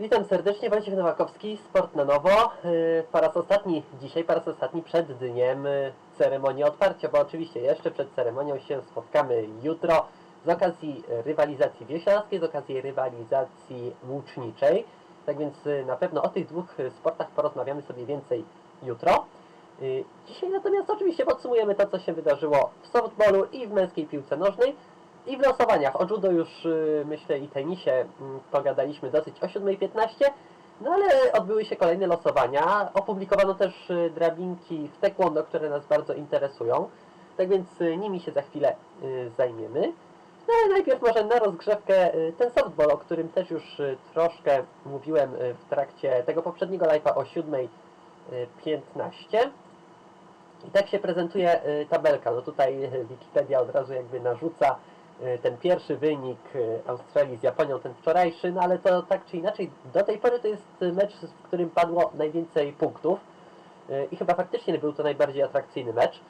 Witam serdecznie, Wojciech Nowakowski, Sport na Nowo. Yy, Po raz ostatni, dzisiaj po raz ostatni przed dniem yy, ceremonii otwarcia, bo oczywiście jeszcze przed ceremonią się spotkamy jutro z okazji rywalizacji wioślarskiej, z okazji rywalizacji łuczniczej. Tak więc yy, na pewno o tych dwóch sportach porozmawiamy sobie więcej jutro. Dzisiaj natomiast oczywiście podsumujemy to, co się wydarzyło w softballu i w męskiej piłce nożnej. I w losowaniach o judo już y, myślę i tenisie mm, pogadaliśmy dosyć o 7.15, no ale odbyły się kolejne losowania. Opublikowano też y, drabinki w taekwondo, które nas bardzo interesują. Tak więc y, nimi się za chwilę zajmiemy. No ale najpierw może na rozgrzewkę ten softball, o którym też już troszkę mówiłem w trakcie tego poprzedniego live'a o 7.15. I tak się prezentuje tabelka. No tutaj Wikipedia od razu jakby narzuca ten pierwszy wynik y, Australii z Japonią, ten wczorajszy, no ale to tak czy inaczej, do tej pory to jest mecz, w którym padło najwięcej punktów y, i chyba faktycznie był to najbardziej atrakcyjny mecz.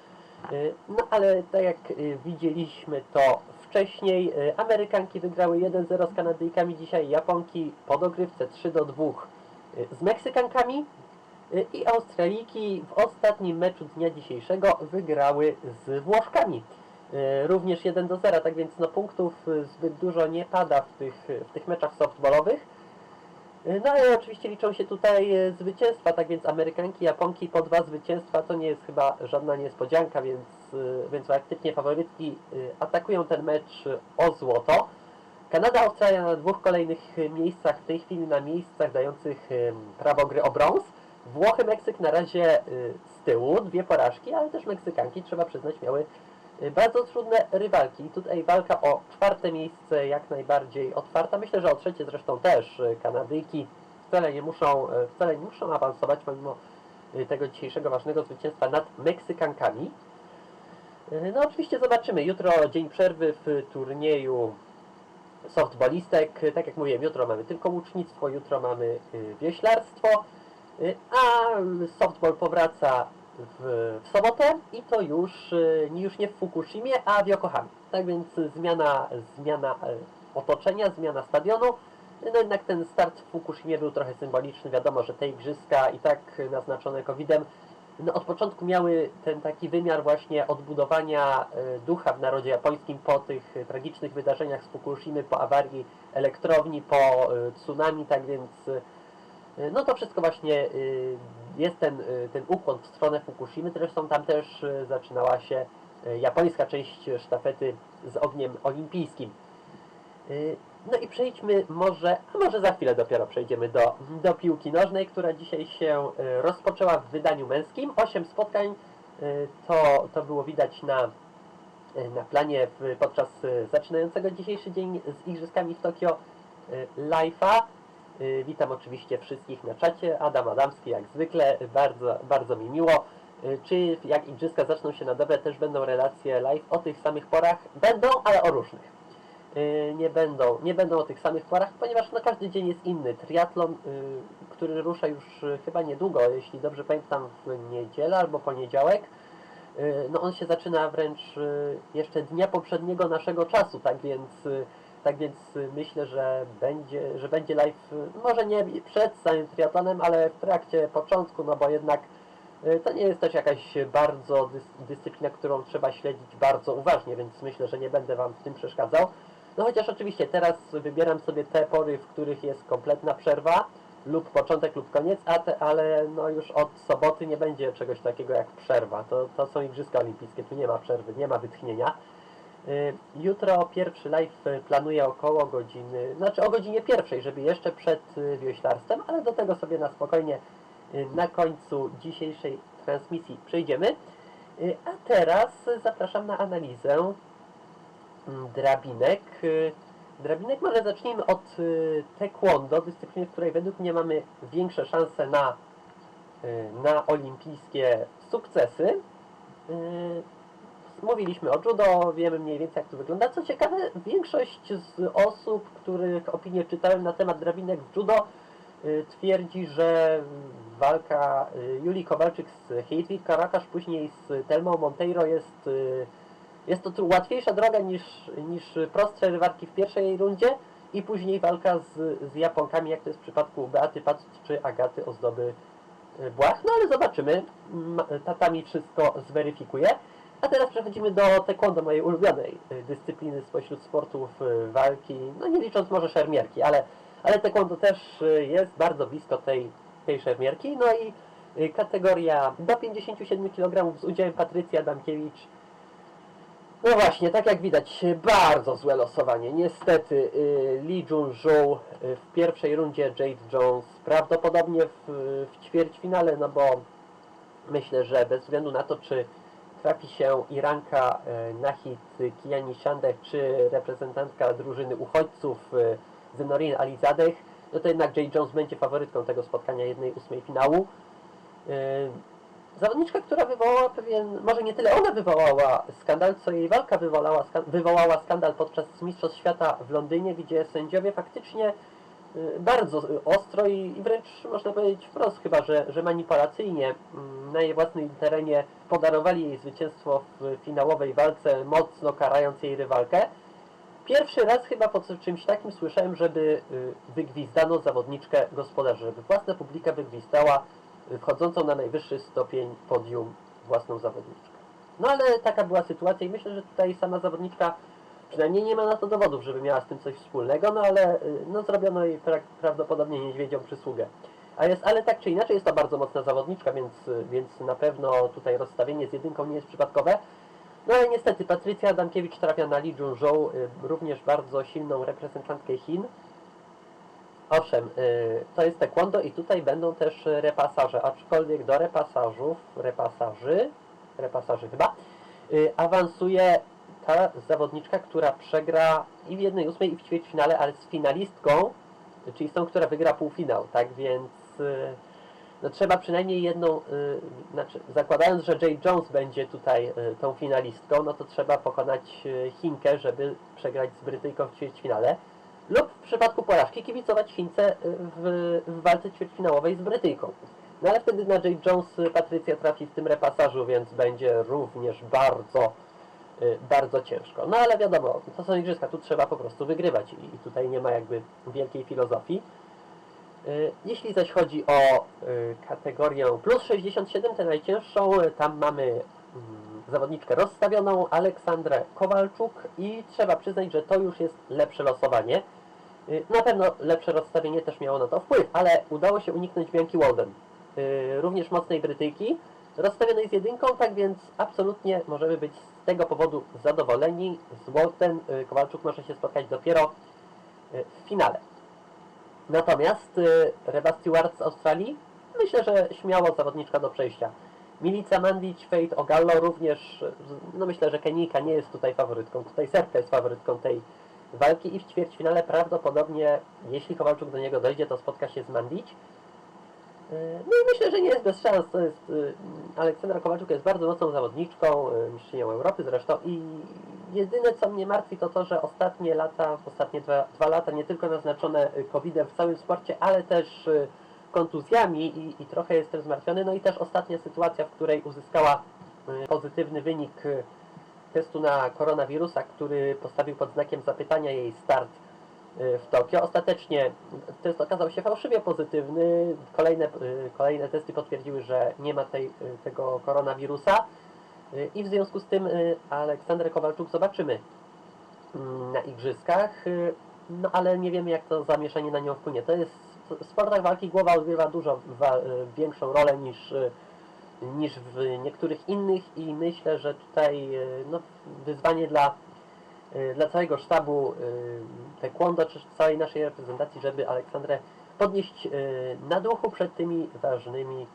No ale tak jak widzieliśmy to wcześniej, Amerykanki wygrały 1-0 z Kanadyjkami, dzisiaj Japonki po dogrywce 3 do 2 y, z Meksykankami, I Australijki w ostatnim meczu dnia dzisiejszego wygrały z Włoszkami. Y, Również 1 do 0, tak więc no, punktów y, zbyt dużo nie pada w tych, w tych meczach softballowych. Y, No ale oczywiście liczą się tutaj zwycięstwa, tak więc Amerykanki, Japonki po dwa zwycięstwa to nie jest chyba żadna niespodzianka, więc, więc faktycznie faworytki atakują ten mecz o złoto. Kanada, Australia na dwóch kolejnych miejscach, w tej chwili na miejscach dających prawo gry o brąz. Włochy, Meksyk na razie z tyłu, dwie porażki, ale też Meksykanki, trzeba przyznać, miały bardzo trudne rywalki. Tutaj walka o czwarte miejsce jak najbardziej otwarta. Myślę, że o trzecie zresztą też y, Kanadyjki wcale nie muszą, y, wcale nie muszą awansować pomimo y, tego dzisiejszego ważnego zwycięstwa nad Meksykankami. Y, No oczywiście zobaczymy. Jutro dzień przerwy w turnieju softballistek. Tak jak mówiłem, jutro mamy tylko łucznictwo, jutro mamy y, wioślarstwo, y, a softball powraca w, sobotę i to już, y, już nie w Fukushimie, a w Yokohamie. Tak więc zmiana, zmiana y, otoczenia, zmiana stadionu. No jednak ten start w Fukushimie był trochę symboliczny. Wiadomo, że te igrzyska i tak naznaczone COVID-em no, od początku miały ten taki wymiar właśnie odbudowania e, ducha w narodzie japońskim po tych e, tragicznych wydarzeniach z Fukushimy, po awarii elektrowni, po e, tsunami, tak więc e, no to wszystko właśnie e, jest ten, e, ten ukłon w stronę Fukushimy. Zresztą tam też zaczynała się japońska część sztafety z ogniem olimpijskim. Y, No i przejdźmy może, a może za chwilę dopiero przejdziemy do, do piłki nożnej, która dzisiaj się y, rozpoczęła w wydaniu męskim. Osiem spotkań y, to, to było widać na, y, na planie podczas y, zaczynającego dzisiejszy dzień z Igrzyskami w Tokio y, live'a. Y, Witam oczywiście wszystkich na czacie. Adam Adamski jak zwykle, bardzo, bardzo mi miło. Y, Czy jak Igrzyska zaczną się na dobre, też będą relacje live o tych samych porach? Będą, ale o różnych. Y, nie będą, nie będą o tych samych porach, ponieważ no, każdy dzień jest inny. Triatlon, y, który rusza już y, chyba niedługo, jeśli dobrze pamiętam, w niedzielę albo poniedziałek, y, no on się zaczyna wręcz y, jeszcze dnia poprzedniego naszego czasu, tak więc, y, tak więc y, myślę, że będzie, że będzie live, y, może nie przed samym triatlonem, ale w trakcie, początku, no bo jednak y, to nie jest też jakaś bardzo dys dyscyplina, którą trzeba śledzić bardzo uważnie, więc myślę, że nie będę Wam w tym przeszkadzał. No chociaż oczywiście teraz wybieram sobie te pory, w których jest kompletna przerwa lub początek lub koniec, a te, ale no już od soboty nie będzie czegoś takiego jak przerwa. To, to są Igrzyska Olimpijskie, tu nie ma przerwy, nie ma wytchnienia. Y, Jutro pierwszy live planuję około godziny, znaczy o godzinie pierwszej, żeby jeszcze przed y, wioślarstwem, ale do tego sobie na spokojnie y, na końcu dzisiejszej transmisji przejdziemy. A teraz zapraszam na analizę mm, drabinek. Drabinek może zacznijmy od taekwondo, dyscypliny, w której według mnie mamy większe szanse na, na olimpijskie sukcesy. Mówiliśmy o judo, wiemy mniej więcej jak to wygląda. Co ciekawe, większość z osób, których opinie czytałem na temat drabinek w judo, y, twierdzi, że walka y, Julii Kowalczyk z Hedwig Karakasz, później z Telmą Monteiro jest, y, jest to łatwiejsza droga niż, niż prostsze rywalki w pierwszej rundzie i później walka z, z Japonkami, jak to jest w przypadku Beaty Pac czy Agaty Ozdoby Błach. No ale zobaczymy. Tatami wszystko zweryfikuje. A teraz przechodzimy do taekwondo, mojej ulubionej y, dyscypliny spośród sportów y, walki, no nie licząc może szermierki, ale, ale taekwondo też y, jest bardzo blisko tej, tej szermierki. No i kategoria do 57 kg z udziałem Patrycji Adamkiewicz. No właśnie, tak jak widać, bardzo złe losowanie. Niestety Lee Jun-Zhou y, w pierwszej rundzie Jade Jones, prawdopodobnie w, w ćwierćfinale, no bo myślę, że bez względu na to, czy trafi się Iranka e, Nahid Kijani Shandeh, czy reprezentantka drużyny uchodźców e, Zenorin Alizadeh, no to jednak Jay Jones będzie faworytką tego spotkania 1-8 finału. E, Zawodniczka, która wywołała pewien, może nie tyle ona wywołała skandal, co jej walka wywołała, wywołała skandal podczas Mistrzostw Świata w Londynie, gdzie sędziowie faktycznie bardzo y, ostro i, i wręcz można powiedzieć wprost chyba, że, że manipulacyjnie mm, na jej własnym terenie podarowali jej zwycięstwo w finałowej walce, mocno karając jej rywalkę. Pierwszy raz chyba po czymś takim słyszałem, żeby y, wygwizdano zawodniczkę gospodarzy, żeby własna publika wygwizdała y, wchodzącą na najwyższy stopień podium własną zawodniczkę. No ale taka była sytuacja i myślę, że tutaj sama zawodniczka przynajmniej nie ma na to dowodów, żeby miała z tym coś wspólnego, no ale y, no, zrobiono jej pra prawdopodobnie niedźwiedzią przysługę. A jest, ale tak czy inaczej jest to bardzo mocna zawodniczka, więc, y, więc na pewno tutaj rozstawienie z jedynką nie jest przypadkowe. No ale niestety Patrycja Adamkiewicz trafia na Lee Jun-Zhou, y, również bardzo silną reprezentantkę Chin. Owszem, to jest taekwondo i tutaj będą też repasaże, aczkolwiek do repasażów, repasaży, repasaży chyba, awansuje ta zawodniczka, która przegra i w jednej ósmej i w ćwierćfinale, ale z finalistką, czyli z tą, która wygra półfinał, tak więc y, no, trzeba przynajmniej jedną, y, znaczy zakładając, że Jay Jones będzie tutaj y, tą finalistką, no to trzeba pokonać Chinkę, żeby przegrać z Brytyjką w ćwierćfinale lub w przypadku porażki kibicować Chince w, w walce ćwierćfinałowej z Brytyjką. No ale wtedy na Jay Jones Patrycja trafi w tym repasażu, więc będzie również bardzo, bardzo ciężko. No ale wiadomo, to są igrzyska, tu trzeba po prostu wygrywać i, tutaj nie ma jakby wielkiej filozofii. Y, Jeśli zaś chodzi o y, kategorię plus 67, tę najcięższą, y, tam mamy mm, zawodniczkę rozstawioną, Aleksandrę Kowalczuk i trzeba przyznać, że to już jest lepsze losowanie. Y, Na pewno lepsze rozstawienie też miało na to wpływ, ale udało się uniknąć Bianki Walden, y, również mocnej Brytyjki, rozstawionej z jedynką, tak więc absolutnie możemy być z tego powodu zadowoleni. Z Walden y, Kowalczuk może się spotkać dopiero y, w finale. Natomiast y, Reba Stewart z Australii, myślę, że śmiało zawodniczka do przejścia. Milica Mandić, Fate Ogallo również, no myślę, że Kenijka nie jest tutaj faworytką, tutaj Serbka jest faworytką tej walki i w ćwierćfinale prawdopodobnie, jeśli Kowalczuk do niego dojdzie, to spotka się z Mandić. Y, No i myślę, że nie jest bez szans. To jest, y, Aleksandra Kowalczuk jest bardzo mocną zawodniczką, y, mistrzynią Europy zresztą i jedyne co mnie martwi to to, że ostatnie lata, ostatnie dwa, dwa lata nie tylko naznaczone COVID-em w całym sporcie, ale też kontuzjami i, i trochę jestem zmartwiony. No i też ostatnia sytuacja, w której uzyskała pozytywny wynik testu na koronawirusa, który postawił pod znakiem zapytania jej start w Tokio. Ostatecznie test okazał się fałszywie pozytywny. Kolejne, y, kolejne testy potwierdziły, że nie ma tej, y, tego koronawirusa. Y, I w związku z tym y, Aleksandrę Kowalczuk zobaczymy mm, na igrzyskach, y, no ale nie wiemy jak to zamieszanie na nią wpłynie. To jest w sportach walki głowa odgrywa dużo y, większą rolę niż, y, niż w niektórych innych i myślę, że tutaj y, no, wyzwanie dla, y, dla całego sztabu y, taekwondo czy całej naszej reprezentacji, żeby Aleksandrę podnieść y, na duchu przed tymi ważnymi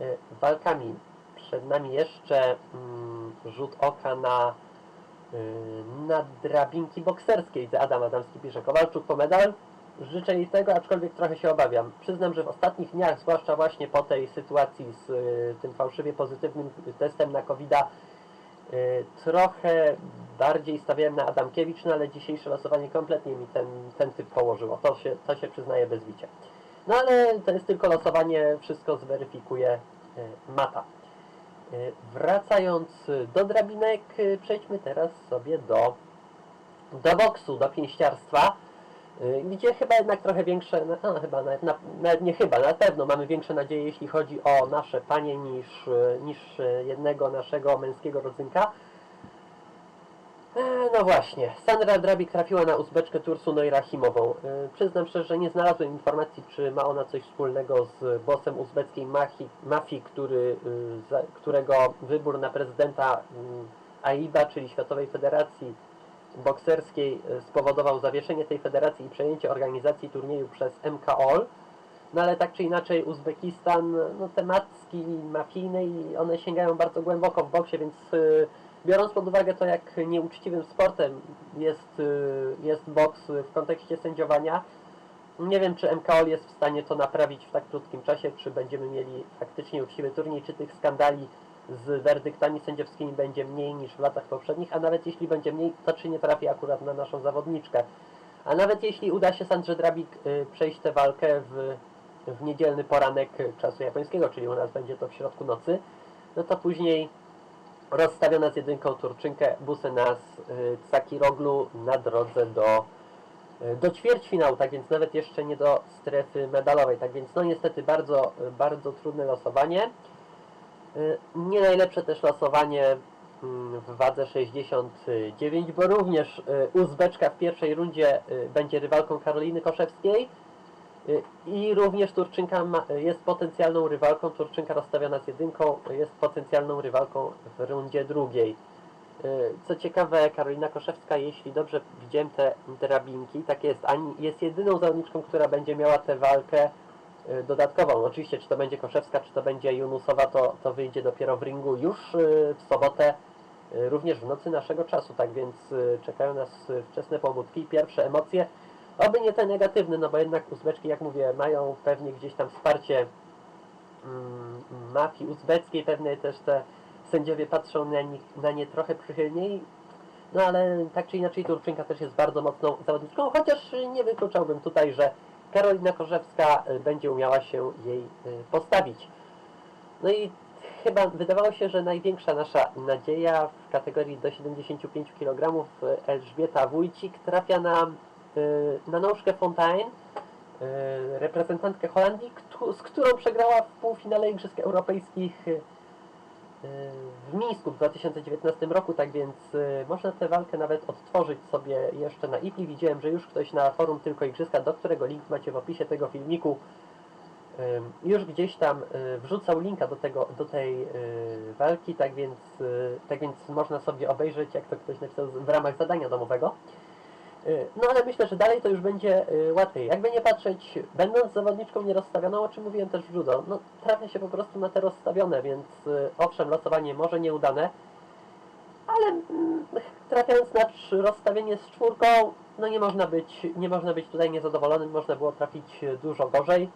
y, walkami. Przed nami jeszcze mm, rzut oka na, y, na drabinki bokserskie. Widzę Adam Adamski pisze Kowalczuk po medal. Życzę jej tego, aczkolwiek trochę się obawiam. Przyznam, że w ostatnich dniach, zwłaszcza właśnie po tej sytuacji z y, tym fałszywie pozytywnym testem na covid y, trochę bardziej stawiałem na Adamkiewicz, no ale dzisiejsze losowanie kompletnie mi ten, ten typ położyło. To się, to się przyznaje bez bicia. No ale to jest tylko losowanie, wszystko zweryfikuje y, mata. Y, Wracając do drabinek, y, przejdźmy teraz sobie do, do boksu, do pięściarstwa. Y, gdzie chyba jednak trochę większe, no, no chyba nawet, na, nawet nie chyba, na pewno mamy większe nadzieje, jeśli chodzi o nasze panie niż, y, niż y, jednego naszego męskiego rodzynka. E, No właśnie, Sandra Drabik trafiła na Uzbeczkę Tursunoj Rahimową. E, Przyznam szczerze, że nie znalazłem informacji, czy ma ona coś wspólnego z bossem uzbeckiej mafii, mafii który, którego wybór na prezydenta mm, AIBA, czyli Światowej Federacji Bokserskiej, y, spowodował zawieszenie tej federacji i przejęcie organizacji turnieju przez MKOL. No ale tak czy inaczej Uzbekistan, no te macki mafijne i one sięgają bardzo głęboko w boksie, więc y, biorąc pod uwagę to, jak nieuczciwym sportem jest, y, jest boks w kontekście sędziowania, nie wiem, czy MKOL jest w stanie to naprawić w tak krótkim czasie, czy będziemy mieli faktycznie uczciwy turniej, czy tych skandali z werdyktami sędziowskimi będzie mniej niż w latach poprzednich, a nawet jeśli będzie mniej, to czy nie trafi akurat na naszą zawodniczkę. A nawet jeśli uda się Sandrze Drabik y, przejść tę walkę w, w niedzielny poranek czasu japońskiego, czyli u nas będzie to w środku nocy, no to później rozstawiona z jedynką Turczynkę Busenas y, Tsakiroglu na drodze do, y, do ćwierćfinału, tak więc nawet jeszcze nie do strefy medalowej. Tak więc no niestety bardzo, bardzo trudne losowanie. Y, Nie najlepsze też losowanie mm, w wadze 69, bo również y, Uzbeczka w pierwszej rundzie y, będzie rywalką Karoliny Koszewskiej i również Turczynka jest potencjalną rywalką, Turczynka rozstawiona z jedynką jest potencjalną rywalką w rundzie drugiej. Co ciekawe, Karolina Koszewska, jeśli dobrze widziałem te drabinki, tak jest, ani, jest jedyną zawodniczką, która będzie miała tę walkę dodatkową. Oczywiście, czy to będzie Koszewska, czy to będzie Junusowa, to, to wyjdzie dopiero w ringu już y, w sobotę, y, również w nocy naszego czasu, tak więc czekają nas wczesne pobudki i pierwsze emocje. Oby nie te negatywne, no bo jednak Uzbeczki, jak mówię, mają pewnie gdzieś tam wsparcie mm, mafii uzbeckiej, pewnie też te sędziowie patrzą na, nich, na nie trochę przychylniej, no ale tak czy inaczej Turczynka też jest bardzo mocną zawodniczką, chociaż nie wykluczałbym tutaj, że Karolina Korzewska y, będzie umiała się jej y, postawić. No i chyba wydawało się, że największa nasza nadzieja w kategorii do 75 kg Elżbieta Wójcik trafia na, y, na Nóżkę Fontaine, y, reprezentantkę Holandii, z którą przegrała w półfinale Igrzysk Europejskich y, w Mińsku w 2019 roku, tak więc y, można tę walkę nawet odtworzyć sobie jeszcze na IPLI. Widziałem, że już ktoś na forum Tylko Igrzyska, do którego link macie w opisie tego filmiku, już gdzieś tam y, wrzucał linka do, tego, do tej y, walki, tak więc, tak więc można sobie obejrzeć, jak to ktoś napisał w ramach zadania domowego. Y, No ale myślę, że dalej to już będzie y, łatwiej. Jakby nie patrzeć, będąc zawodniczką nierozstawioną, o czym mówiłem też w judo, no trafia się po prostu na te rozstawione, więc y, owszem, losowanie może nieudane, ale mm, trafiając na rozstawienie z czwórką, no nie można być, nie można być tutaj niezadowolonym, można było trafić dużo gorzej.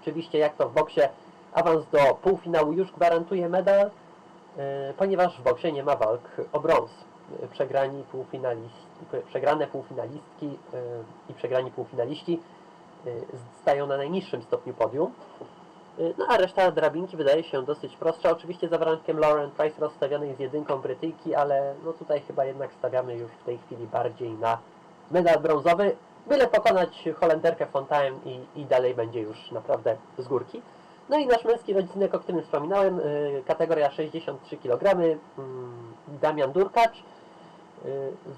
Oczywiście jak to w boksie, awans do półfinału już gwarantuje medal, ponieważ w boksie nie ma walk o brąz. Przegrani półfinaliści, przegrane półfinalistki y, i przegrani półfinaliści y, stają na najniższym stopniu podium. Y, No a reszta drabinki wydaje się dosyć prostsza. Oczywiście za warunkiem Lauren Price rozstawionej z jedynką Brytyjki, ale no tutaj chyba jednak stawiamy już w tej chwili bardziej na medal brązowy. Byle pokonać Holenderkę Fontaine i, i dalej będzie już naprawdę z górki. No i nasz męski rodzinnek, o którym wspominałem, kategoria 63 kg, mm, Damian Durkacz.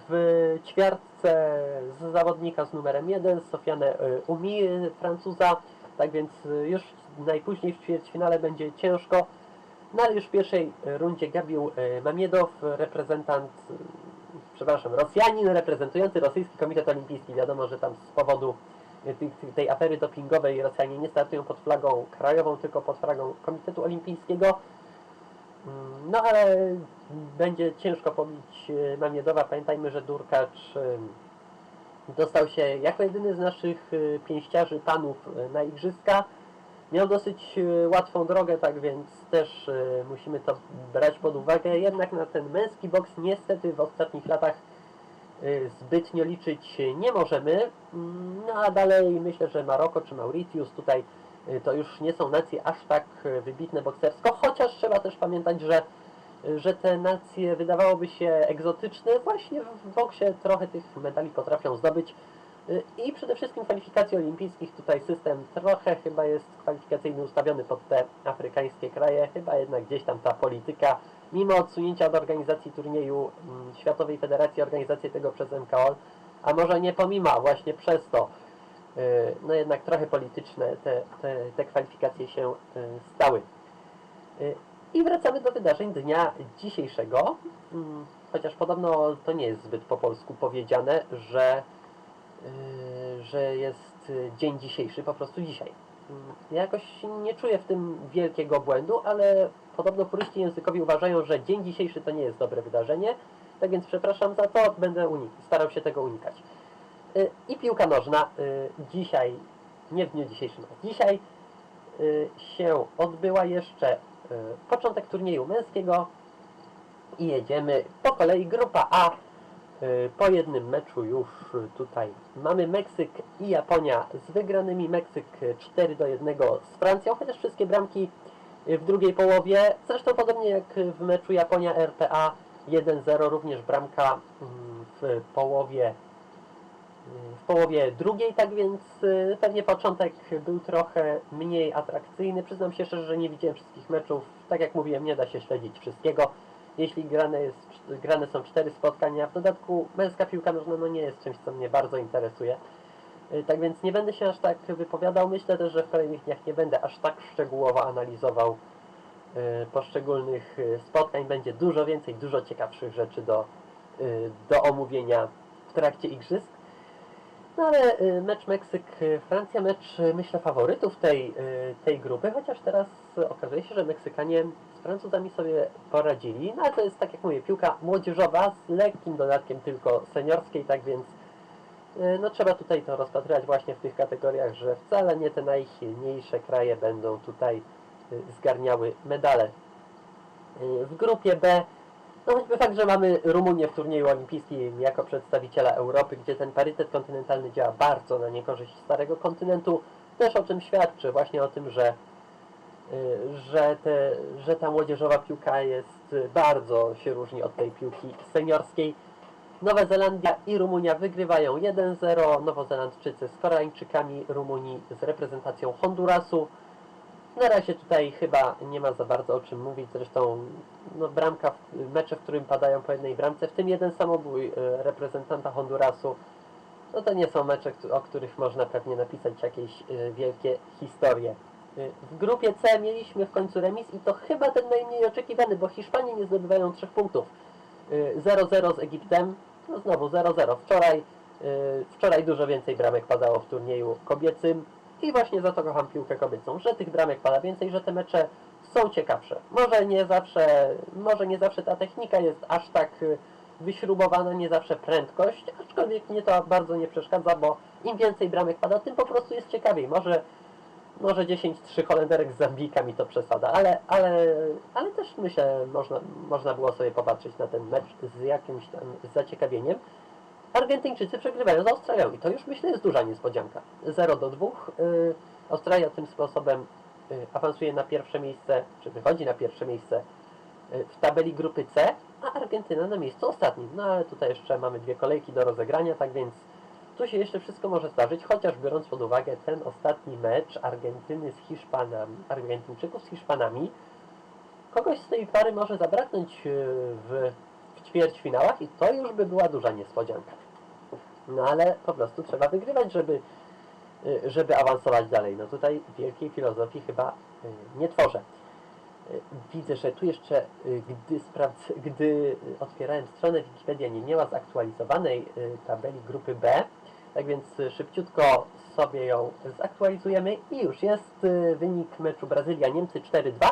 W ćwiartce z zawodnika z numerem 1, Sofiane y, Umi, Francuza. Tak więc y, już najpóźniej w ćwierćfinale będzie ciężko. No ale już w pierwszej rundzie Gabił y, Mamiedow, reprezentant, przepraszam, Rosjanin reprezentujący Rosyjski Komitet Olimpijski. Wiadomo, że tam z powodu tej, tej afery dopingowej Rosjanie nie startują pod flagą krajową, tylko pod flagą Komitetu Olimpijskiego. Mm, No ale będzie ciężko pobić e, Mamiedowa. Pamiętajmy, że Durkacz e, dostał się jako jedyny z naszych e, pięściarzy panów na igrzyska. Miał dosyć łatwą drogę, tak więc też musimy to brać pod uwagę. Jednak na ten męski boks niestety w ostatnich latach zbytnio liczyć nie możemy. Mm, No a dalej myślę, że Maroko czy Mauritius tutaj to już nie są nacje aż tak y, wybitne boksersko, chociaż trzeba też pamiętać, że, y, że te nacje wydawałoby się egzotyczne, właśnie w boksie trochę tych medali potrafią zdobyć. Y, I przede wszystkim kwalifikacji olimpijskich tutaj system trochę chyba jest kwalifikacyjny ustawiony pod te afrykańskie kraje, chyba jednak gdzieś tam ta polityka, mimo odsunięcia od organizacji turnieju mm, Światowej Federacji, organizacji tego przez MKOL, a może nie pomimo, właśnie przez to, y, no jednak trochę polityczne te, te, te kwalifikacje się y, stały. Y, I wracamy do wydarzeń dnia dzisiejszego, Mm, chociaż podobno to nie jest zbyt po polsku powiedziane, że że jest dzień dzisiejszy, po prostu dzisiaj. Mm, Ja jakoś nie czuję w tym wielkiego błędu, ale podobno puryści językowi uważają, że dzień dzisiejszy to nie jest dobre wydarzenie, tak więc przepraszam za to, będę unik- starał się tego unikać. Y, I piłka nożna y, dzisiaj, nie w dniu dzisiejszym, a dzisiaj y, się odbyła jeszcze początek turnieju męskiego i jedziemy po kolei grupa A Po jednym meczu już tutaj mamy Meksyk i Japonia z wygranymi. Meksyk y, 4 do 1 z Francją, chociaż wszystkie bramki w drugiej połowie. Zresztą podobnie jak w meczu Japonia-RPA 1-0 również bramka mm, w połowie w połowie drugiej, tak więc y, pewnie początek był trochę mniej atrakcyjny. Przyznam się szczerze, że nie widziałem wszystkich meczów. Tak jak mówiłem, nie da się śledzić wszystkiego jeśli grane, jest, grane są cztery spotkania, w dodatku męska piłka nożna no nie jest czymś, co mnie bardzo interesuje. Y, Tak więc nie będę się aż tak wypowiadał. Myślę też, że w kolejnych dniach nie będę aż tak szczegółowo analizował y, poszczególnych spotkań. Będzie dużo więcej, dużo ciekawszych rzeczy do, do omówienia w trakcie igrzysk. No ale y, mecz Meksyk-Francja, mecz y, myślę faworytów tej, y, tej grupy, chociaż teraz y, okazuje się, że Meksykanie z Francuzami sobie poradzili. No ale to jest tak jak mówię, piłka młodzieżowa z lekkim dodatkiem tylko seniorskiej, tak więc y, no trzeba tutaj to rozpatrywać właśnie w tych kategoriach, że wcale nie te najsilniejsze kraje będą tutaj y, zgarniały medale. Y, W grupie B no choćby fakt, że mamy Rumunię w turnieju olimpijskim jako przedstawiciela Europy, gdzie ten parytet kontynentalny działa bardzo na niekorzyść starego kontynentu, też o czym świadczy, właśnie o tym, że, y, że, te, że ta młodzieżowa piłka jest y, bardzo się różni od tej piłki seniorskiej. Nowa Zelandia i Rumunia wygrywają 1-0, Nowozelandczycy z Koreańczykami, Rumuni z reprezentacją Hondurasu. Na razie tutaj chyba nie ma za bardzo o czym mówić, zresztą no, bramka, w- mecze, w którym padają po jednej bramce, w tym jeden samobój e, reprezentanta Hondurasu, no to nie są mecze, o których można pewnie napisać jakieś e, wielkie historie. E, W grupie C mieliśmy w końcu remis i to chyba ten najmniej oczekiwany, bo Hiszpanie nie zdobywają trzech punktów. E, 0-0 z Egiptem, no znowu 0-0. Wczoraj, wczoraj dużo więcej bramek padało w turnieju kobiecym i właśnie za to kocham piłkę kobiecą, że tych bramek pada więcej, że te mecze są ciekawsze. Może nie zawsze, może nie zawsze ta technika jest aż tak y, wyśrubowana, nie zawsze prędkość, aczkolwiek mnie to bardzo nie przeszkadza, bo im więcej bramek pada, tym po prostu jest ciekawiej. Może, może 10-3 Holenderek z Zambijka mi to przesada, ale, ale, ale też myślę, można, można było sobie popatrzeć na ten mecz z jakimś tam zaciekawieniem. Argentyńczycy przegrywają z Australią i to już myślę jest duża niespodzianka. 0 do 2. Yy, Australia tym sposobem y, awansuje na pierwsze miejsce, czy wychodzi na pierwsze miejsce y, w tabeli grupy C, a Argentyna na miejscu ostatnim. No ale tutaj jeszcze mamy dwie kolejki do rozegrania, tak więc tu się jeszcze wszystko może zdarzyć, chociaż biorąc pod uwagę ten ostatni mecz Argentyny z Hiszpanami, Argentyńczyków z Hiszpanami, kogoś z tej pary może zabraknąć y, w ćwierćfinałach i to już by była duża niespodzianka. No ale po prostu trzeba wygrywać, żeby, y, żeby awansować dalej. No tutaj wielkiej filozofii chyba y, nie tworzę. Y, Widzę, że tu jeszcze, gdy, sprawdz, gdy otwierałem stronę, Wikipedia nie miała zaktualizowanej tabeli grupy B, tak więc szybciutko sobie ją zaktualizujemy i już jest wynik meczu Brazylia-Niemcy 4-2.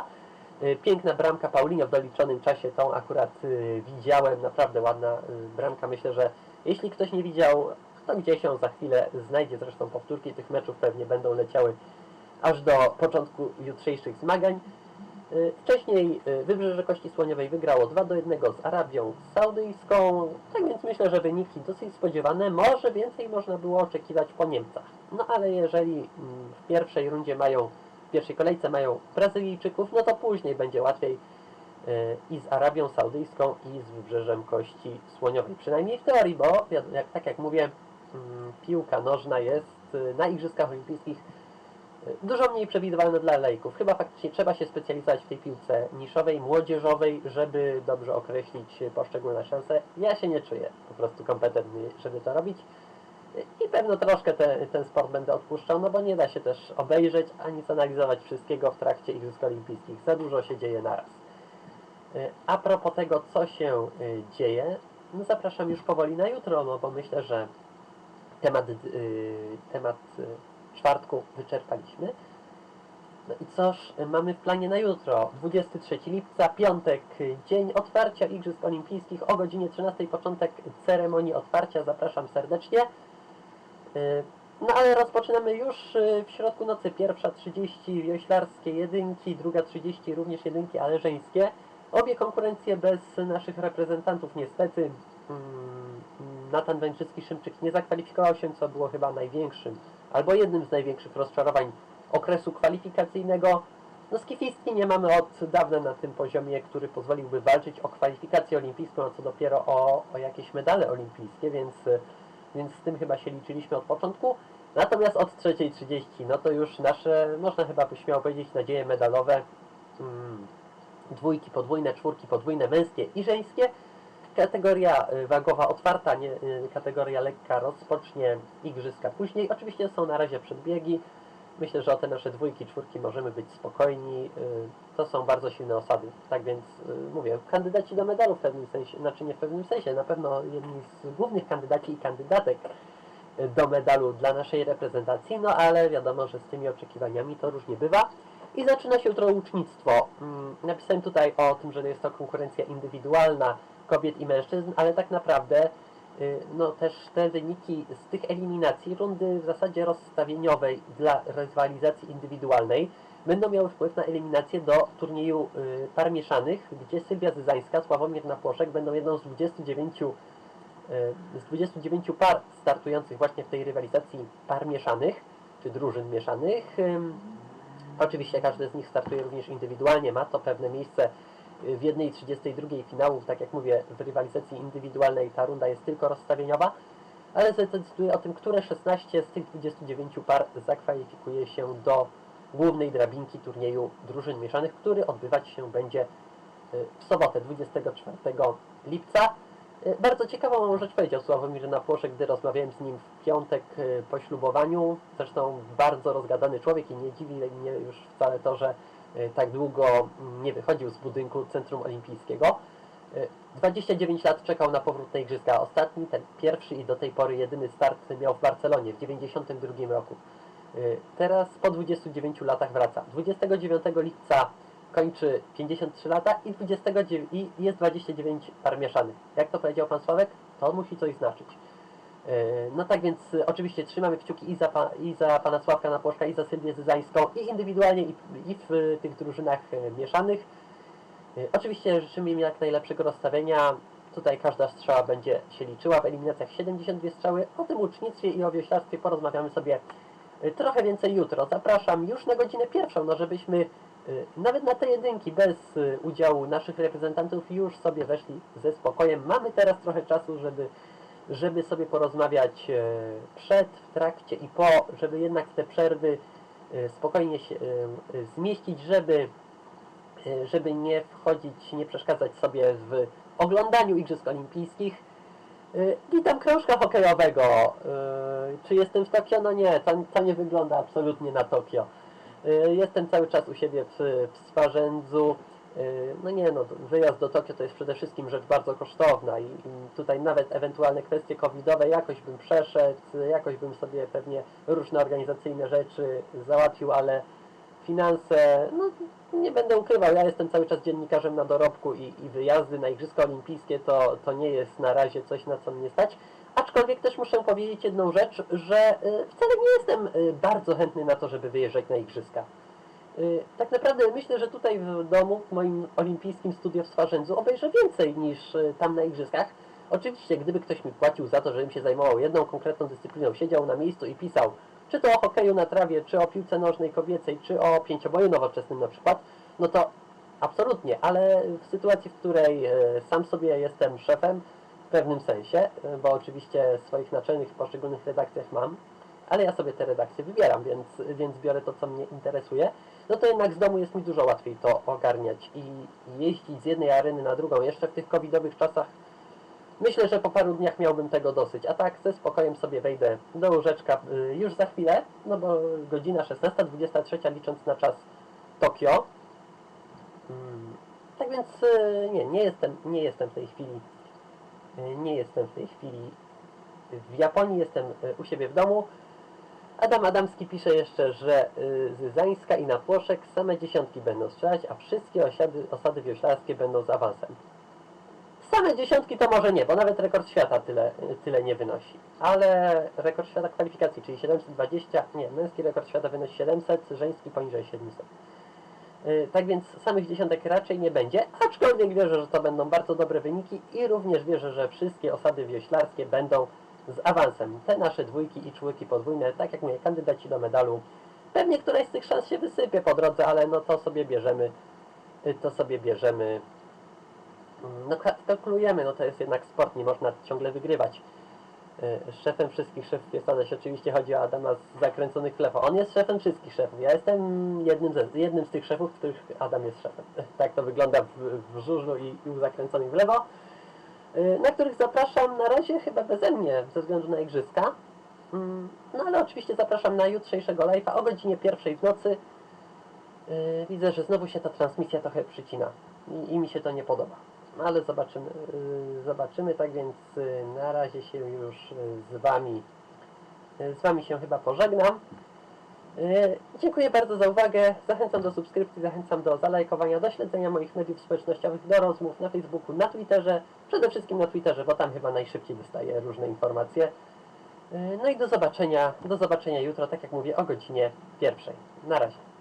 Y, Piękna bramka Paulinho w doliczonym czasie, tą akurat y, widziałem, naprawdę ładna y, bramka. Myślę, że jeśli ktoś nie widział, to gdzieś ją za chwilę znajdzie. Zresztą powtórki tych meczów pewnie będą leciały aż do początku jutrzejszych zmagań. Wcześniej Wybrzeże Kości Słoniowej wygrało 2 do 1 z Arabią Saudyjską, tak więc myślę, że wyniki dosyć spodziewane. Może więcej można było oczekiwać po Niemcach. No ale jeżeli mm, w pierwszej rundzie mają, pierwszej kolejce mają Brazylijczyków, no to później będzie łatwiej y, i z Arabią Saudyjską i z Wybrzeżem Kości Słoniowej. Przynajmniej w teorii, bo jak, tak jak mówię, mm, piłka nożna jest y, na Igrzyskach Olimpijskich y, dużo mniej przewidywalna dla lejków. Chyba faktycznie trzeba się specjalizować w tej piłce niszowej, młodzieżowej, żeby dobrze określić poszczególne szanse. Ja się nie czuję po prostu kompetentny, żeby to robić. I pewno troszkę te, ten sport będę odpuszczał, no bo nie da się też obejrzeć ani zanalizować wszystkiego w trakcie Igrzysk Olimpijskich. Za dużo się dzieje naraz. Y, A propos tego, co się y, dzieje, no zapraszam już powoli na jutro, no bo myślę, że temat, y, temat czwartku wyczerpaliśmy. No i coż y, mamy w planie na jutro? 23 lipca, piątek, dzień otwarcia Igrzysk Olimpijskich o godzinie 13, początek ceremonii otwarcia. Zapraszam serdecznie. Y, No ale rozpoczynamy już y, w środku nocy. Pierwsza 30 wioślarskie jedynki, druga 30 również jedynki, ale żeńskie. Obie konkurencje bez naszych reprezentantów niestety. Mm, Natan Węczycki Szymczyk nie zakwalifikował się, co było chyba największym, albo jednym z największych rozczarowań okresu kwalifikacyjnego. No Skifistki nie mamy od dawna na tym poziomie, który pozwoliłby walczyć o kwalifikację olimpijską, a co dopiero o, o jakieś medale olimpijskie, więc, y, więc z tym chyba się liczyliśmy od początku. Natomiast od 3.30, no to już nasze, można chyba śmiało powiedzieć, nadzieje medalowe. Mm, dwójki podwójne, czwórki podwójne, męskie i żeńskie. Kategoria y, wagowa otwarta, nie, y, kategoria lekka rozpocznie igrzyska później. Oczywiście są na razie przedbiegi. Myślę, że o te nasze dwójki, czwórki możemy być spokojni. Y, To są bardzo silne osady. Tak więc y, mówię, kandydaci do medalu w pewnym sensie, znaczy nie w pewnym sensie, na pewno jedni z głównych kandydaci i kandydatek y, do medalu dla naszej reprezentacji, no ale wiadomo, że z tymi oczekiwaniami to różnie bywa. I zaczyna się jutro łucznictwo. Mm, Napisałem tutaj o tym, że jest to konkurencja indywidualna kobiet i mężczyzn, ale tak naprawdę no też te wyniki z tych eliminacji, rundy w zasadzie rozstawieniowej dla rywalizacji indywidualnej będą miały wpływ na eliminację do turnieju y, par mieszanych, gdzie Sylwia Zyzańska, Sławomir Napłoszek będą jedną z 29 y, z 29 par startujących właśnie w tej rywalizacji par mieszanych, czy drużyn mieszanych. Oczywiście każdy z nich startuje również indywidualnie, ma to pewne miejsce w 1.32 finałów, tak jak mówię, w rywalizacji indywidualnej ta runda jest tylko rozstawieniowa, ale zdecyduje o tym, które 16 z tych 29 par zakwalifikuje się do głównej drabinki turnieju drużyn mieszanych, który odbywać się będzie y, w sobotę 24 lipca. Y, Bardzo ciekawą rzecz powiedział Sławomir Napłoszek, gdy rozmawiałem z nim w piątek y, po ślubowaniu. Zresztą bardzo rozgadany człowiek i nie dziwi mnie już wcale to, że tak długo nie wychodził z budynku Centrum Olimpijskiego. Y, 29 lat czekał na powrót na Igrzyska. Ostatni, ten pierwszy i do tej pory jedyny start miał w Barcelonie w 92 roku. Y, Teraz po 29 latach wraca. 29 lipca kończy 53 lata i, 29, i jest 29 par mieszanych. Jak to powiedział pan Sławek? To musi coś znaczyć. Yy, No tak więc y, oczywiście trzymamy kciuki i za, i za pana Sławka Napłoszka, i za Sylwię Zyzańską, i indywidualnie, i, i w y, tych drużynach mieszanych. Oczywiście życzymy im jak najlepszego rozstawienia. Tutaj każda strzała będzie się liczyła. W eliminacjach 72 strzały. O tym ucznictwie i o wioślarstwie porozmawiamy sobie trochę więcej jutro. Zapraszam już na godzinę pierwszą, no żebyśmy nawet na te jedynki bez udziału naszych reprezentantów już sobie weszli ze spokojem. Mamy teraz trochę czasu, żeby, żeby sobie porozmawiać e, przed, w trakcie i po, żeby jednak te przerwy e, spokojnie się e, zmieścić, żeby żeby nie wchodzić, nie przeszkadzać sobie w oglądaniu Igrzysk Olimpijskich. Witam krążka hokejowego. Czy jestem w Tokio? No nie, to, to nie wygląda absolutnie na Tokio. Jestem cały czas u siebie w, w Swarzędzu. E, No nie no, wyjazd do Tokio to jest przede wszystkim rzecz bardzo kosztowna i, i tutaj nawet ewentualne kwestie covidowe jakoś bym przeszedł, jakoś bym sobie pewnie różne organizacyjne rzeczy załatwił, ale finanse, no nie będę ukrywał, ja jestem cały czas dziennikarzem na dorobku i, i wyjazdy na Igrzyska Olimpijskie to, to nie jest na razie coś, na co mnie stać. Aczkolwiek też muszę powiedzieć jedną rzecz, że y, wcale nie jestem y, bardzo chętny na to, żeby wyjeżdżać na Igrzyska. Y, Tak naprawdę myślę, że tutaj w domu, w moim olimpijskim studio w Swarzędzu obejrzę więcej niż y, tam na Igrzyskach. Oczywiście, gdyby ktoś mi płacił za to, żebym się zajmował jedną konkretną dyscypliną, siedział na miejscu i pisał, czy to o hokeju na trawie, czy o piłce nożnej kobiecej, czy o pięcioboju nowoczesnym na przykład, no to absolutnie, ale w sytuacji, w której e, sam sobie jestem szefem, pewnym sensie, y, bo oczywiście swoich naczelnych w poszczególnych redakcjach mam, ale ja sobie te redakcje wybieram, więc, więc biorę to, co mnie interesuje, no to jednak z domu jest mi dużo łatwiej to ogarniać i jeździć z jednej areny na drugą, jeszcze w tych covidowych czasach, myślę, że po paru dniach miałbym tego dosyć, a tak ze spokojem sobie wejdę do łóżeczka y, już za chwilę, no bo godzina 16.23 licząc na czas Tokio. Mm, Tak więc y, nie, nie jestem, nie jestem w tej chwili, y, nie jestem w tej chwili w Japonii, jestem u siebie w domu. Adam Adamski pisze jeszcze, że y, z Zańska i na Płoszek same dziesiątki będą strzelać, a wszystkie osiady, osady wioślarskie będą z awansem. Same dziesiątki to może nie, bo nawet rekord świata tyle, y, tyle nie wynosi. Ale rekord świata kwalifikacji, czyli 720, nie, męski rekord świata wynosi 700, żeński poniżej 700. Y, Tak więc samych dziesiątek raczej nie będzie, aczkolwiek wierzę, że to będą bardzo dobre wyniki i również wierzę, że wszystkie osady wioślarskie będą z awansem. Te nasze dwójki i czwórki podwójne, tak jak mówię, kandydaci do medalu. Pewnie któraś z tych szans się wysypie po drodze, ale no to sobie bierzemy, to sobie bierzemy, mm, no ka- kalkulujemy, no to jest jednak sport, nie można ciągle wygrywać. Y, Szefem wszystkich szefów jest Adaś, oczywiście chodzi o Adama z zakręconych lewo. On jest szefem wszystkich szefów. Ja jestem jednym, ze, jednym z tych szefów, których Adam jest szefem. Tak to wygląda w, w żużlu i, i u zakręconych w lewo. Y, Na których zapraszam na razie chyba beze mnie, ze względu na igrzyska. Mm, No ale oczywiście zapraszam na jutrzejszego live'a o godzinie pierwszej w nocy. Y, Widzę, że znowu się ta transmisja trochę przycina i, i mi się to nie podoba. Ale zobaczymy, y, zobaczymy, tak więc na razie się już z Wami, z Wami się chyba pożegnam. Y, Dziękuję bardzo za uwagę. Zachęcam do subskrypcji, zachęcam do zalajkowania, do śledzenia moich mediów społecznościowych, do rozmów na Facebooku, na Twitterze, przede wszystkim na Twitterze, bo tam chyba najszybciej dostaję różne informacje. Y, No i do zobaczenia, do zobaczenia jutro, tak jak mówię, o godzinie pierwszej. Na razie.